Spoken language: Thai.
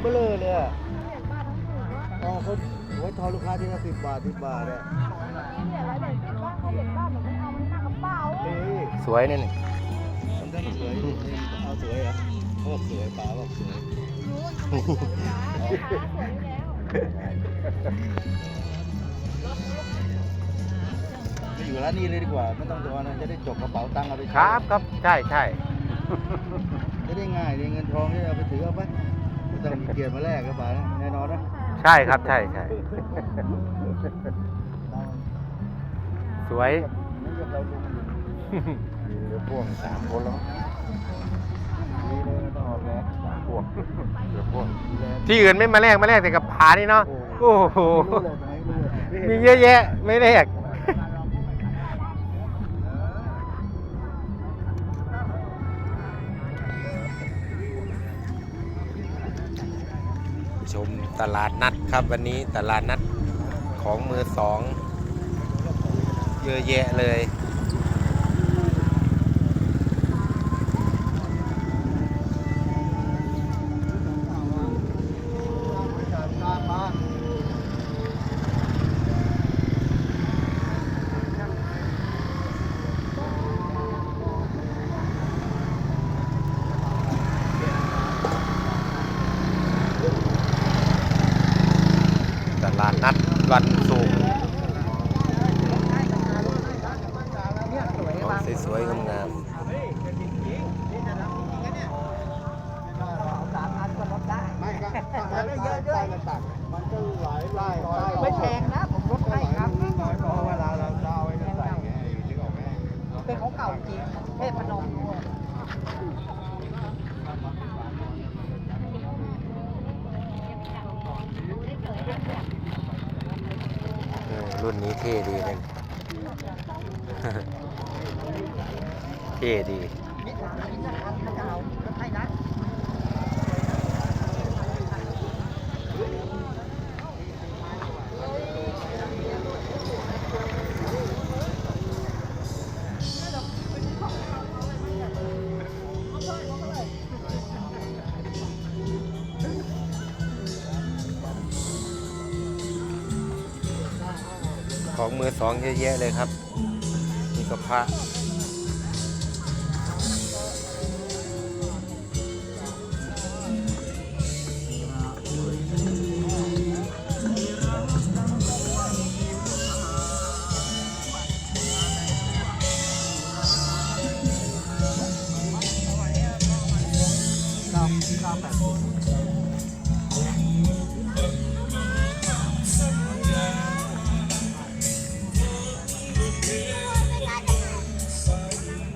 เบลอเลยอะเหรียญบาททั้งถูกว่าอ๋อเขาไว้ทอนลูกค้าที่ละสิบบาทสิบบาทเนี่ยมีเหรียญอะไรเหรียญสิบบาทเขาเหรียญบาทเหมือนกันเอามันหนักกระเป๋านี่สวยนี่นี่มันได้สวยเอาสวยเหรอะเขาบอกสวยป๋าบอกสวยรู้ว่าเขาสวยอยู่แล้วไปอยู่ร้านนี้เลยดีกว่าไม่ต้องจอนนะจะได้จบกระเป๋าตังค์เอาไปคใช้รับครับใช่ใช่จะได้ง่ายได้เงินทองที่เอาไปถือเอาไปไม่ ต้องมีเกียรติมาแลกกระเป๋านะแน่นอนนะใช่ครับใช่ใช่สวยไม่เรียกเราลุงมีเรือพ่วงสามคนแล้วดีเลยไม่ต้องออกแรงสามพวงเรือพ่วงดีแล้วที่อื่นไม่มาแลกมาแลกแต่กับผานี่เนาะโอ้โหไม่รู้เลยไม่รู้เลยมีเยอะแยะไม่แลก ชมตลาดนัดครับวันนี้ตลาดนัดของมือสองเยอะแยะเลย ไล่ไม่แพงนะผมลดให้ครับเพราะเวลาเราเล่าไว้จะใส่ไงอยู่ที่ของแม่เป็นของเก่าจริงเทพพนมด้วยๆเออรุ่นนี้เท่ดีเลยเท่ดี ของมือสองเยอะแยะเลยครับนี่ก็พระเราเราแบบ